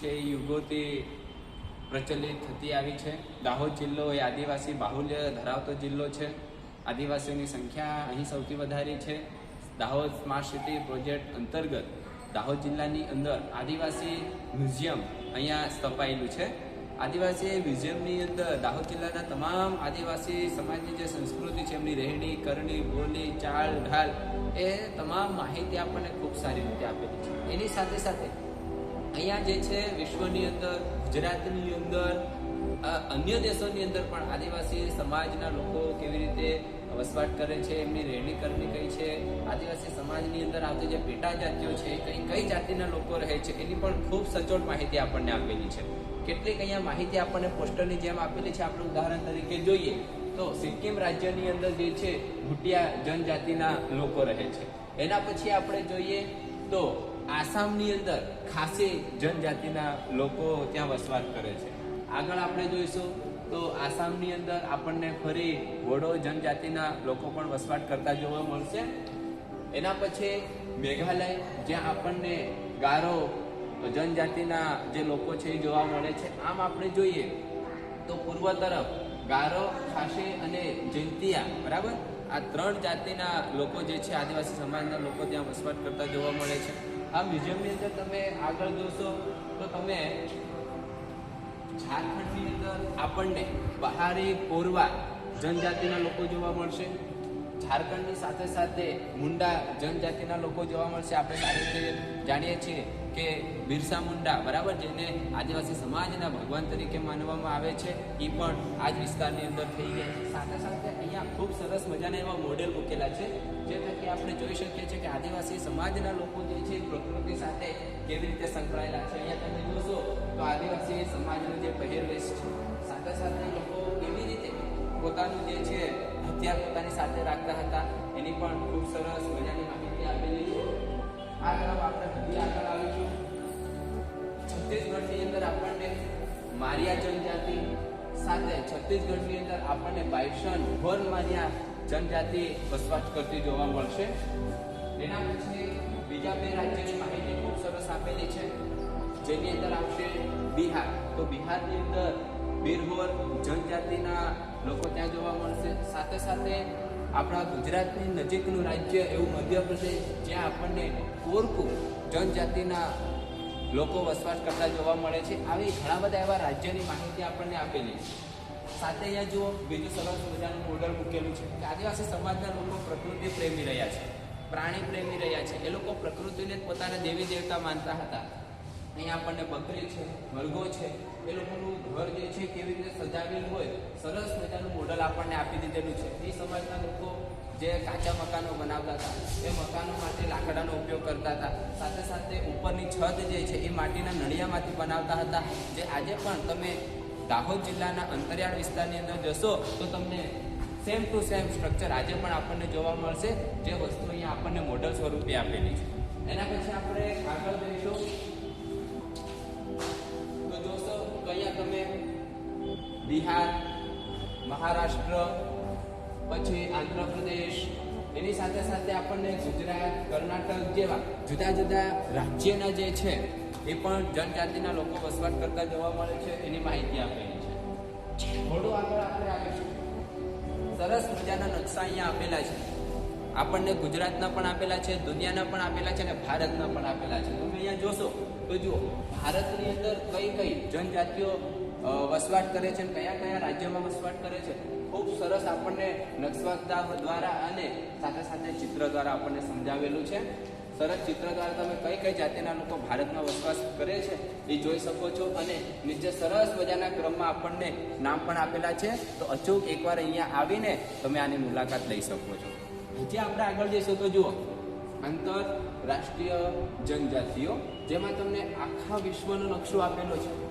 છે, એ યુગોથી પ્રચલિત થતી આવી છે. દાહોદ જિલ્લો એ આદિવાસી બાહુલ્ય ધરાવતો જિલ્લો છે. આદિવાસીઓની સંખ્યા અહીં સૌથી વધારે છે. દાહોદ સ્માર્ટ સિટી પ્રોજેક્ટ અંતર્ગત દાહોદ જિલ્લાની અંદર આદિવાસી મ્યુઝિયમ અહીંયા સ્થપાયેલું છે. આદિવાસી મ્યુઝિયમની અંદર દાહોદ જિલ્લાના તમામ આદિવાસી સમાજની જે સંસ્કૃતિ છે, એમની રહેણી, કરણી, બોલી, ચાલ, ઢાલ, એ તમામ માહિતી આપણને ખૂબ સારી રીતે આપેલી છે. એની સાથે સાથે અહીંયા જે છે, વિશ્વની અંદર, ગુજરાતની અંદર અન્ય દેશોની અંદર પણ આદિવાસી સમાજના લોકો કેવી રીતે વસવાટ કરે છે, એમની રહેણી કરણી કઈ છે, આદિવાસી સમાજની અંદર આવતી જે પેટા જાતિઓ છે કઈ કઈ જાતિના લોકો રહે છે, એની પણ ખૂબ સચોટ માહિતી આપણને આપેલી છે. કેટલીક અહીંયા માહિતી આપણને પોસ્ટરની જેમ આપેલી છે, આપણે ઉદાહરણ તરીકે જોઈએ, તો સિક્કિમ રાજ્યની અંદર જે છે, ભૂટિયા જનજાતિના લોકો રહે છે. એના પછી આપણે જોઈએ, તો આસામની અંદર ખાસી જનજાતિના લોકો ત્યાં વસવાટ કરે છે. આગળ આપણે જોઈશું તો આસામની અંદર આપણને ફરી વડો જનજાતિના લોકો પણ વસવાટ કરતા જોવા મળશે. એના પછી મેઘાલય, જ્યાં આપણને ગારો જનજાતિના જે લોકો છે એ જોવા મળે છે. આમ આપણે જોઈએ તો પૂર્વ તરફ ગારો ખાસી અને જૈંતિયા બરાબર? આ ત્રણ જાતિના લોકો જે છે, આદિવાસી સમાજના લોકો ત્યાં વસવાટ કરતા જોવા મળે છે. આ મ્યુઝિયમની અંદર તમે આગળ જોશો તો તમે ઝારખંડની અંદર આપણને બહારી કોરવા જનજાતિના લોકો જોવા મળશે. ઝારખંડની સાથે સાથે મુંડા જનજાતિના લોકો જોવા મળશે. આપણે સારી રીતે જાણીએ છીએ કે બિરસા મુંડા, બરાબર? જેને આદિવાસી સમાજના ભગવાન તરીકે માનવામાં આવે છે. એ પણ આ જ વિસ્તારની અંદર થઈ ગયા છે. સાથે સાથે અહીંયા ખૂબ સરસ મજાના એવા મોડેલ મૂકેલા છે, જે થકી આપણે જોઈ શકીએ છીએ કે આદિવાસી સમાજના લોકો જે છે પ્રકૃતિ સાથે કેવી રીતે સંકળાયેલા છે. અહીંયા તમે જોશો તો આદિવાસી સમાજનો જે પહેરવેશ છે, સાથે સાથે લોકો કેવી રીતે પોતાનું જે છે હથિયાર પોતાની સાથે રાખતા હતા, એની પણ ખૂબ સરસ મજાની માહિતી આપેલી છે. આ તરફ આપણે હજી આગળ આવીશું. છત્તીસગઢની અંદર આપણને મારિયા જનજાતિ સાથે છત્તીસગઢની અંદર આપણને બાઇસન હોર્ન ત્યાં જનજાતિ વસવાટ કરતી જોવા મળશે. એના પછી બીજા બે રાજ્યની માહિતી ખૂબ સરસ આપેલી છે. જેની અંદર આવશે બિહાર. તો બિહારની અંદર બિરહોર જનજાતિના લોકો ત્યાં જોવા મળશે. સાથે સાથે આપણા ગુજરાતની નજીકનું રાજ્ય એવું મધ્યપ્રદેશ, જ્યાં આપણને કોરકુ જનજાતિના લોકો વસવાટ કરતા જોવા મળે છે. આવી ઘણા બધા એવા રાજ્યની માહિતી આપણને આપેલી છે. સાથે અહીંયા જુઓ, બીજું સરસ મજાનું મોડલ મૂકેલું છે કે આદિવાસી સમાજના લોકો પ્રકૃતિ પ્રેમી રહ્યા છે, પ્રાણી પ્રેમી રહ્યા છે. એ લોકો પ્રકૃતિને જ પોતાના દેવી દેવતા માનતા હતા. અહીંયા આપણને બકરી છે, મરઘો છે, એ લોકોનું ઘર જે છે કેવી રીતે સજાવેલું હોય, સરસ મજાનું મોડલ આપણને આપી દીધેલું છે. એ સમાજના લોકો જે કાચા મકાનો બનાવતા હતા, એ મકાનો માટે લાકડાનો ઉપયોગ કરતા હતા. સાથે સાથે ઉપરની છત જે છે, એ માટીના નળિયામાંથી બનાવતા હતા. જે આજે પણ તમે દાહોદ જિલ્લાના અંતરિયાળ વિસ્તારની અંદર જશો, તો તમને સેમ ટુ સેમ સ્ટ્રક્ચર આજે પણ આપણને જોવા મળશે. જે વસ્તુ અહીંયા આપણને મોડલ સ્વરૂપે આપેલી છે. એના પછી આપણે આગળ જઈશું. તો જોશો તો અહીંયા તમે બિહાર, મહારાષ્ટ્ર પછી આંધ્રપ્રદેશ. એની સાથે સાથે આપણને ગુજરાત, કર્ણાટક જેવા જુદા જુદા રાજ્યના જે છે, એ પણ જનજાતિના લોકો વસવાટ કરતા જોવા મળે છે, એની માહિતી આપેલી છે. થોડું આગળ આપણે આવીશું. સરસ મજાના નકશા અહીંયા આપેલા છે. આપણને ગુજરાતના પણ આપેલા છે, દુનિયાના પણ આપેલા છે અને ભારતના પણ આપેલા છે. તમે અહીંયા જોશો તો જુઓ, ભારતની અંદર કઈ કઈ જનજાતિઓ વસવાટ કરે છે અને કયા કયા રાજ્યોમાં વસવાટ કરે છે. ખૂબ સરસ આપણને નકશા દ્વારા અને સાથે સાથે ચિત્ર દ્વારા આપણને સમજાવેલું છે. સરસ ચિત્ર દ્વારા તમે કઈ કઈ જાતિના લોકો ભારતમાં વસવાસ કરે છે એ જોઈ શકો છો અને નીચે સરસ મજાના ક્રમમાં આપણને નામ પણ આપેલા છે. તો અચૂક એકવાર અહીંયા આવીને તમે આની મુલાકાત લઈ શકો છો. જે આપણે આગળ જઈશું તો જુઓ. આંતરરાષ્ટ્રીય જનજાતિઓ, જેમાં તમને આખા વિશ્વનો નકશો આપેલો છે.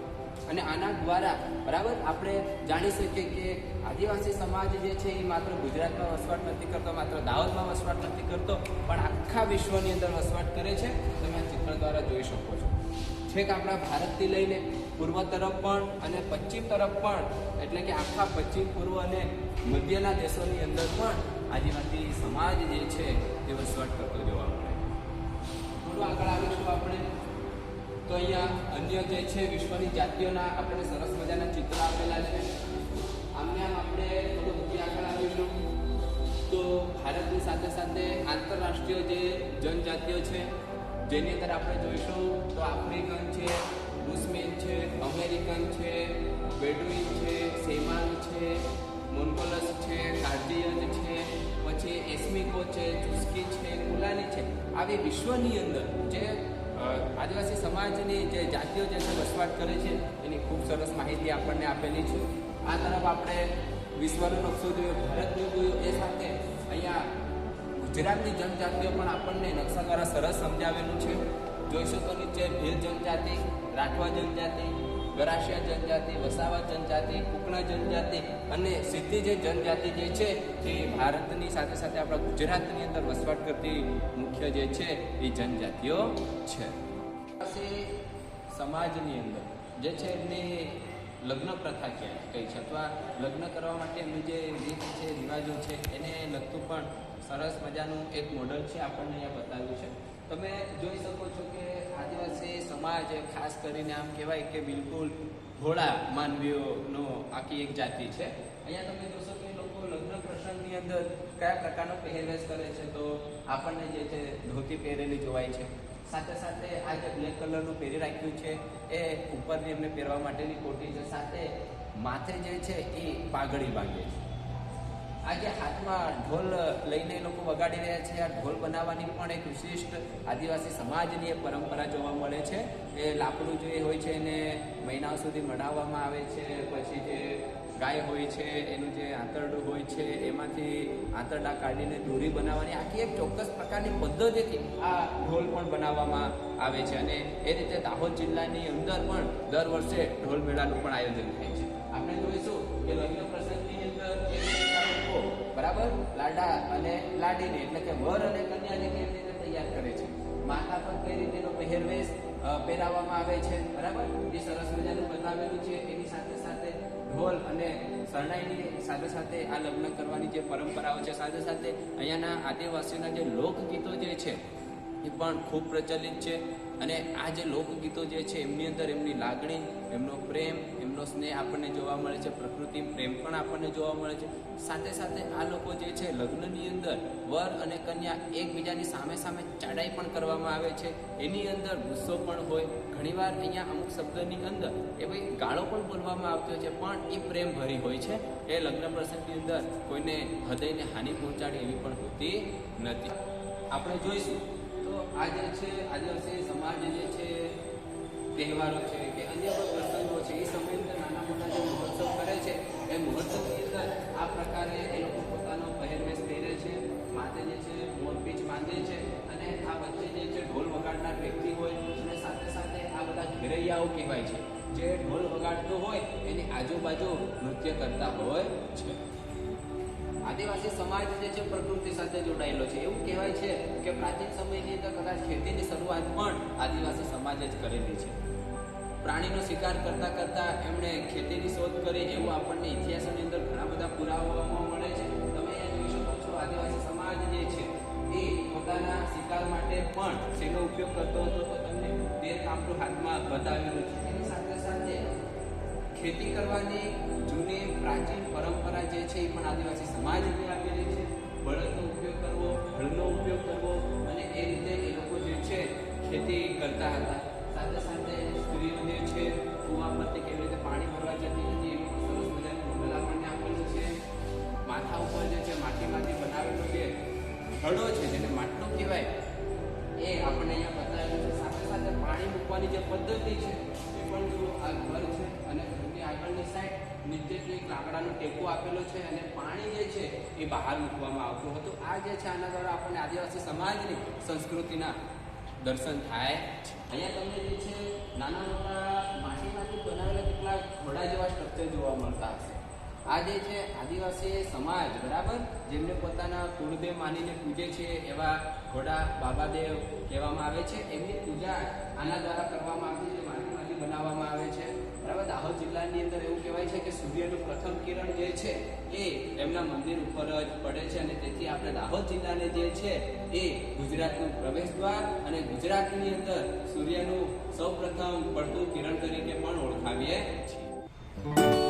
અને આના દ્વારા, બરાબર? આપણે જાણી શકીએ કે આદિવાસી સમાજ જે છે એ માત્ર ગુજરાતમાં વસવાટ નથી કરતો, માત્ર દાહોદમાં વસવાટ નથી કરતો, પણ આખા વિશ્વની અંદર વસવાટ કરે છે. તમે ચિત્ર દ્વારા જોઈ શકો છો. છેક આપણા ભારતથી લઈને પૂર્વ તરફ પણ અને પશ્ચિમ તરફ પણ, એટલે કે આખા પશ્ચિમ, પૂર્વ અને મધ્યના દેશોની અંદર પણ આદિવાસી સમાજ જે છે એ વસવાટ કરતો જોવા મળે થોડું આગળ આવીશું આપણે. અહીંયા અન્ય જે છે વિશ્વની જાતિઓના આપણે સરસ મજાના ચિત્રો આપેલા છે. આમને આમ આપણે થોડું બીજી આગળ આવીશું. તો ભારતની સાથે સાથે આંતરરાષ્ટ્રીય જે જનજાતિઓ છે, જેની અંદર આપણે જોઈશું તો આફ્રિકન છે બુસ્મેન છે, અમેરિકન છે બેડુઇન છે, સેમાન છે, મોન્ગોલસ છે, કાર્ડિયન છે, પછી એસ્મિકો છે, ચુસ્કી છે કુલાની છે. આવી વિશ્વની અંદર જે આદિવાસી સમાજની જે જાતિઓ જે છે વસવાટ કરે છે, એની ખૂબ સરસ માહિતી આપણને આપેલી છે. આ તરફ આપણે વિશ્વનો નકશો જોયો ભારતનો જોયો, એ સાથે અહીંયા ગુજરાતની જનજાતિઓ પણ આપણને નકશા દ્વારા સરસ સમજાવેલું છે. જોઈશું તો નીચે ભીલ જનજાતિ, રાઠવા જનજાતિ ગરાસિયા જનજાતિ, વસાવા જનજાતિ, કુકણા જનજાતિ અને સીધી જે જનજાતિ જે છે, તે ભારતની સાથે સાથે આપણા ગુજરાતની અંદર વસવાટ કરતી મુખ્ય જે છે, એ જનજાતિઓ છે. સમાજની અંદર જે છે, એમની લગ્ન પ્રથા છે કહી છે? અથવા લગ્ન કરવા માટે એમની જે રીત છે, રિવાજો છે, એને લગતું પણ સરસ મજાનું એક મોડલ છે, આપણને અહીંયા બતાવ્યું છે. તમે જોઈ શકો છો કે આદિવાસી સમાજ ખાસ કરીને આમ કહેવાય કે બિલકુલ ભોળા માનવીઓનો આખી એક જાતિ છે. અહીંયા તમે જોશો કે લોકો લગ્ન પ્રસંગની અંદર કયા પ્રકારનો પહેરવેશ કરે છે તો આપણને જે છે ધોતી પહેરેલી જોવાય છે. સાથે સાથે આ જે બ્લેક કલરનું પહેરી રાખ્યું છે એ ઉપરની એમને પહેરવા માટેની કોટી છે. સાથે માથે જે છે એ પાઘડી બાંધે છે. આ જે હાથમાં ઢોલ લઈને એ લોકો વગાડી રહ્યા છે, આ ઢોલ બનાવવાની પણ એક વિશિષ્ટ આદિવાસી સમાજની એક પરંપરા જોવા મળે છે. એ લાકડું જે હોય છે એને મહિનાઓ સુધી મનાવવામાં આવે છે, પછી જે ગાય હોય છે, એનું જે આંતરડું હોય છે, એમાંથી આંતરડા કાઢીને દોરી બનાવવાની, આખી એક ચોક્કસ પ્રકારની પદ્ધતિથી આ ઢોલ પણ બનાવવામાં આવે છે. અને એ રીતે દાહોદ જિલ્લાની અંદર પણ દર વર્ષે ઢોલ મેળાનું પણ આયોજન થાય લાડા અને લાડીને, એટલે કે વર અને કન્યાને કેવી રીતે તૈયાર કરે છે. માતા પર કઈ રીતેનો પહેરવેશ પહેરાવવામાં આવે છે, બરાબર? એ સરસ મજાનું બતાવેલું છે, એની સાથે સાથે ઢોલ અને શરણાઈની સાથે સાથે આ લગ્ન કરવાની જે પરંપરાઓ છે, સાથે સાથે અહીંયાના આદિવાસીઓના જે લોકગીતો જે છે, એ પણ ખૂબ પ્રચલિત છે. અને આ જે લોકગીતો જે છે, એમની અંદર એમની લાગણી, એમનો પ્રેમ એમનો સ્નેહ આપણને જોવા મળે છે, પ્રકૃતિ, પ્રેમ પણ આપણને જોવા મળે છે. સાથે સાથે આ લોકો જે છે, લગ્નની અંદર વર અને કન્યા એકબીજાની સામે સામે ચાડાઈ પણ કરવામાં આવે છે. એની અંદર ગુસ્સો પણ હોય. ઘણીવાર અહીંયા અમુક શબ્દની અંદર એ ભાઈ ગાળો પણ બોલવામાં આવતો છે, પણ એ પ્રેમ ભરી હોય છે એ લગ્ન પ્રસંગની અંદર કોઈને હૃદયને હાનિ પહોંચાડે એવી પણ હોતી નથી. આપણે જોઈશું. તો આ જે છે આદિવાસી સમાજ જે છે, તહેવારો છે કે અન્ય કોઈ કહેવાય છે. જે ઢોલ વગાડતો હોય, એની આજુબાજુ નૃત્ય કરતા હોય છે. આદિવાસી સમાજ જે છે, પ્રકૃતિ સાથે જોડાયેલો છે. એવું કહેવાય છે કે પ્રાચીન સમયની અંદર કદાચ ખેતીની શરૂઆત પણ આદિવાસી સમાજે જ કરેલી છે. પ્રાણીનો શિકાર કરતા કરતા એમણે ખેતીની શોધ કરી એવું આપણને ઇતિહાસની અંદર ઘણા બધા પુરાવામાં મળે છે. તમે જોઈ શકો છો, આદિવાસી સમાજ જે છે, એ પોતાના શિકાર માટે પણ શેનો ઉપયોગ કરતો હતો તો તમને તે કામનું હાથમાં સાથે ખેતી કરવાની જૂની પ્રાચીન પરંપરા જે છે એ પણ આદિવાસી સમાજની આપેલી છે. બળદનો ઉપયોગ કરવો હળનો ઉપયોગ કરવો અને એ રીતે એ લોકો જે છે ખેતી કરતા હતા. સાથે સાથે સ્ત્રીઓ જે છે કુવા પરથી કેવી રીતે પાણી ભરવા જતી હતી એનું સરસ મજાનું મોડલ આપણને આપેલું છે. માથા ઉપર જે છે માટીમાંથી બનાવેલો જે ઘડો છે, જેને માટલો કહેવાય, એ આપણને અહીંયા બતાવેલું છે. સાથે સાથે પાણી મૂકવાની જે પદ્ધતિ છે એ પણ જો આ ઘર છે અને આગળની સાઈડ નીચે જો એક લાકડાનો ટેકો આપેલો છે અને પાણી જે છે એ બહાર મૂકવામાં આવતું હતું. આ જે છે આના દ્વારા આપણને આદિવાસી સમાજની સંસ્કૃતિના દર્શન થાય. અહીંયા તમને જે છે નાના મોટા માટીમાંથી બનાવેલા કેટલાક ઘોડા જેવા સ્ટ્રક્ચર જોવા મળતા હશે. આ જે છે આદિવાસી સમાજ, બરાબર? જેમને પોતાના કુળદેવ માનીને પૂજે છે એવા ઘોડા બાબાદેવ કહેવામાં આવે છે. એમની પૂજા આના દ્વારા કરવામાં આવતી છે. માટીમાંથી બનાવવામાં આવે છે. બરાબર? દાહોદ જિલ્લાની અંદર એવું કહેવાય છે કે સૂર્યનું પ્રથમ કિરણ જે છે એ એમના મંદિર ઉપર જ પડે છે અને તેથી આપણે દાહોદ જિલ્લાને જે છે એ ગુજરાતનું પ્રવેશ દ્વાર અને ગુજરાતની અંદર સૂર્યનું સૌ પ્રથમ પડતું કિરણ તરીકે પણ ઓળખાવીએ છીએ.